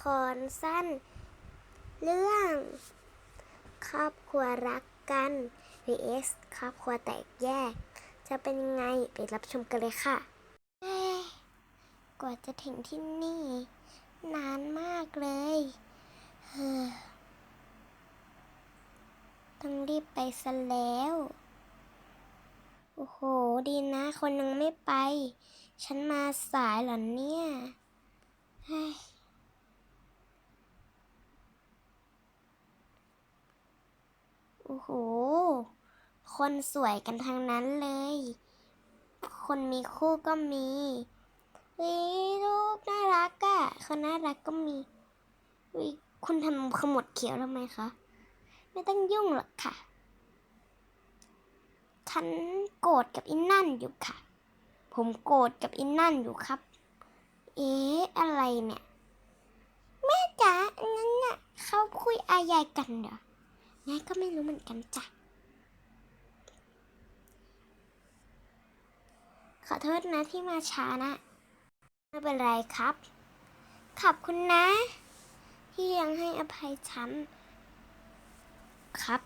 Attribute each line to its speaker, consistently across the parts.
Speaker 1: ครสั้น เรื่อง ครอบครัวรักกัน vs ครอบครัวแตกแยก จะเป็นยังไงไปรับชมกันเลยค่ะกว่าจะถึงที่นี่ นานมากเลยเฮ้อต้องรีบไปซะแล้ว โอ้โห ดีนะ คนยังไม่ไป ฉันมาสายเหรอเนี่ยเฮ้ยโอ้โห คนสวยกันทางนั้นเลย คนมีคู่ก็มีเฮ้ยลูกน่ารักอะ่ะคนน่ารักก็มีเฮ้ยคุณทำขมวดเขียวทำไมคะ ไม่ต้องยุ่งหรอกค่ะ ฉันโกรธกับอินนั่นอยู่ค่ะ ผมโกรธกับอินนั่นอยู่ครับ เอ๊ะ อะไรเนี่ย แม่จ๋าอันนั้นน่ะเขาคุยอายายกันเหรอ แม่ก็ไม่รู้เหมือนกันจ้ะ ขอโทษนะที่มาช้านะ ไม่เป็นไรครับ ขอบคุณนะ ที่ยังให้อภัยฉัน ครับ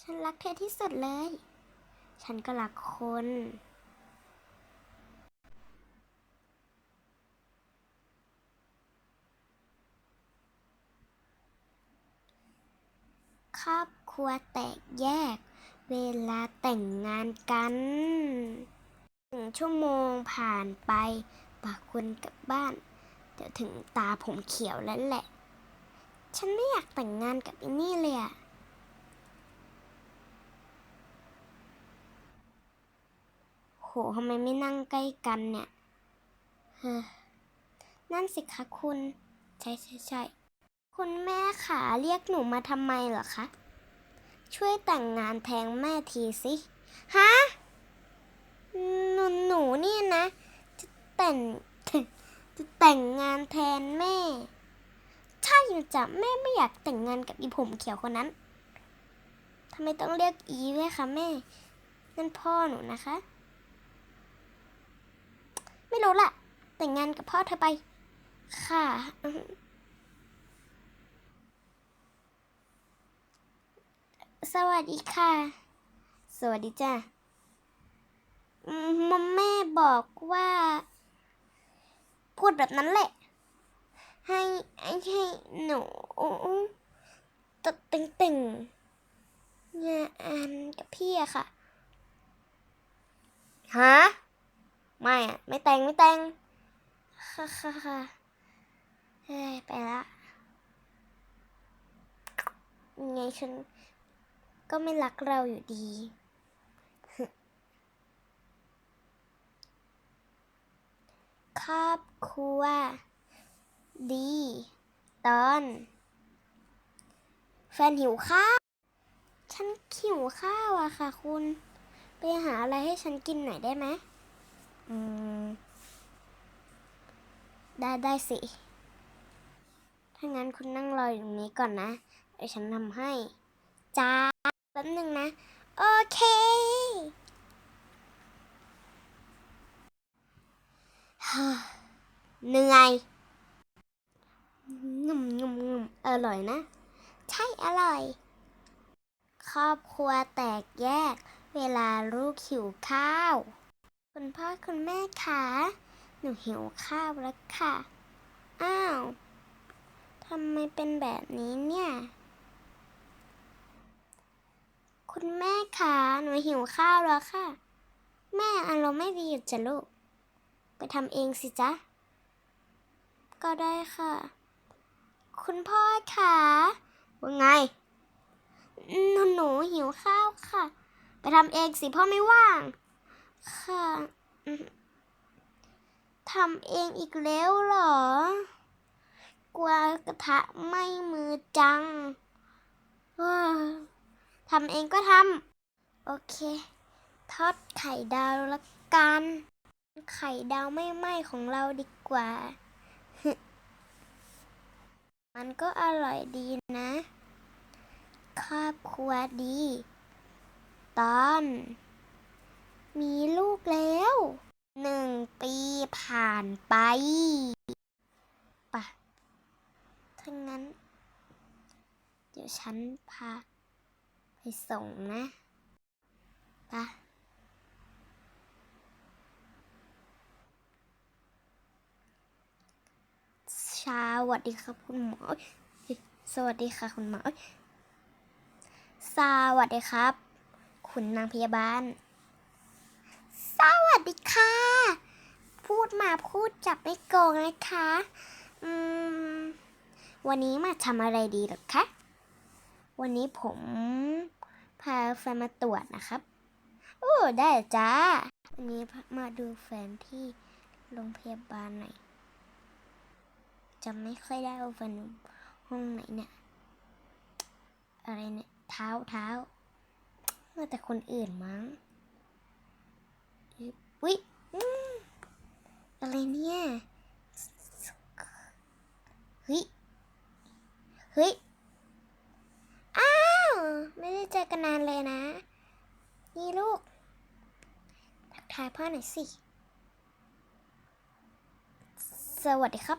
Speaker 1: ฉันรักเธอที่สุดเลย ฉันก็รักคน ครอบครัวแตกแยก เวลาแต่งงานกันหนึ่งชั่วโมงผ่านไปปาคุณกลับบ้าน เดี๋ยวถึงตาผมเขียวแล้วแหละ ฉันไม่อยากแต่งงานกับอินนี่เลยอะโหทำไมไม่นั่งใกล้กันเนี่ย เฮ้อนั่นสิคะคุณ ใช่ใช่ใช่ คุณแม่ขาเรียกหนูมาทำไมเหรอคะ ช่วยแต่งงานแทนแม่ทีสิ ฮะ หนูหนูนี่นะ จะแต่ง จะแต่งงานแทนแม่ ใช่จ้ะแม่ไม่อยากแต่งงานกับอีผมเขียวคนนั้นทำไมต้องเรียกอีด้วยคะแม่ นั่นพ่อหนูนะคะ ไม่รู้ล่ะ แต่งงานกับพ่อเธอไป ค่ะอืม สวัสดีค่ะ สวัสดีจ้ะอืมแม่บอกว่า พูดแบบนั้นแหละ ให้ให้ให้หนูตดตึงตึงงานกับพี่อะค่ะฮะไม่อะไม่แต่งไม่แต่งค่ะค่ะค่ะเฮ้ยไปละไงฉัน ก็ไม่รักเราอยู่ดี ครอบครัว ดี ตอน แฟนหิวข้าว ฉันหิวข้าวอะค่ะคุณ ไปหาอะไรให้ฉันกินหน่อยได้ไหม อืม ได้ได้สิ ถ้างั้นคุณนั่งรออยู่ตรงนี้ก่อนนะ เดี๋ยวฉันทำให้ จ้า ป๊บหนึ่งนะ โอเค เหนื่อยงุ่มงุ่มงุ่มอร่อยนะ ใช่อร่อย ครอบครัวแตกแยก เวลาลูกหิวข้าว คุณพ่อคุณแม่คะหนูหิวข้าวแล้วค่ะ อ้าวทำไมเป็นแบบนี้เนี่ย คุณแม่คะหนูหิวข้าวแล้วค่ะ แม่อารมณ์ไม่ดีอยู่จ้ะลูก ไปทำเองสิจ๊ะ ก็ได้ค่ะ คุณพ่อคะว่าไงหนูหนูหิวข้าวค่ะ ไปทำเองสิพ่อไม่ว่าง ค่ะทำเองอีกแล้วเหรอ กลัวกระทะไม้มือจังเอ้อ ทำเองก็ทำโอเค ทอดไข่ดาวละกัน ไข่ดาวไม่ไหม้ของเราดีกว่า มันก็อร่อยดีนะครอบครัวดี ตอน มีลูกแล้วหนึ่งปีผ่านไปปะถ้างั้น เดี๋ยวฉันพา ส่งนะปะสวัสดีครับคุณหมอ สวัสดีค่ะคุณหมอ สวัสดีครับ คุณนางพยาบาล สวัสดีค่ะ พูดมาพูดจับไม่โกงนะคะอืมวันนี้มาทำอะไรดีหรอคะ วันนี้ผม พาแฟนมาตรวจนะครับ โอ้ได้จ้าวันนี้มาดูแฟนที่โรงพยาบาลหน่อยจำไม่ค่อยได้ว่าแฟนห้องไหนเนี่ย อะไรเนี่ยเท้าเท้าน่าแต่คนอื่นมั้งอุ๊ยอะไรเนี่ยเฮ้ยเฮ้ย ไม่ได้เจอกันนานเลยนะ นี่ลูก ทักทายพ่อหน่อยสิ สวัสดีครับ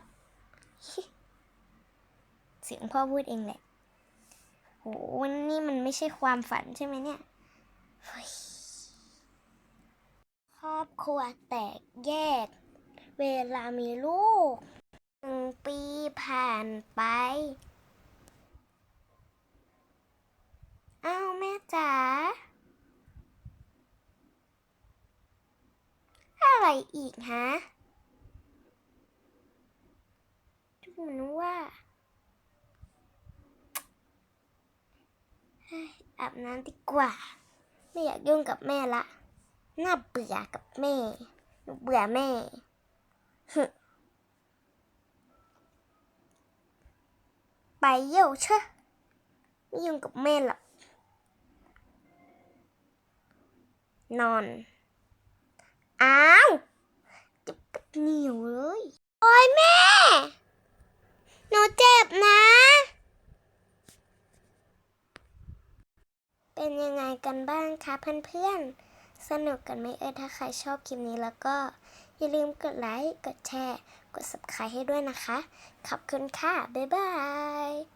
Speaker 1: เสียงพ่อพูดเองแหละ โหวันนี้มันไม่ใช่ความฝันใช่ไหมเนี่ยเฮ้ยครอบครัวแตกแยก เวลามีลูกหนึ่งปีผ่านไป อ้าว แม่จ๋า อะไรอีกฮะดูเหมือนว่าอาบน้ำดีกว่า ไม่อยากยุ่งกับแม่ละ น่าเบื่อกับแม่หนูเบื่อแม่ไปเยี่ยวเชอะไม่ยุ่งกับแม่หรอกนอน อ้าวจะปัดเหนียวเลย โอ้ยแม่ หนูเจ็บนะ เป็นยังไงกันบ้างคะเพื่อนๆ สนุกกันไหมเอ่ยถ้าใครชอบคลิปนี้แล้วก็ อย่าลืมกดไลค์ กดแชร์ กด subscribe ให้ด้วยนะคะ ขอบคุณค่ะ บ๊ายบาย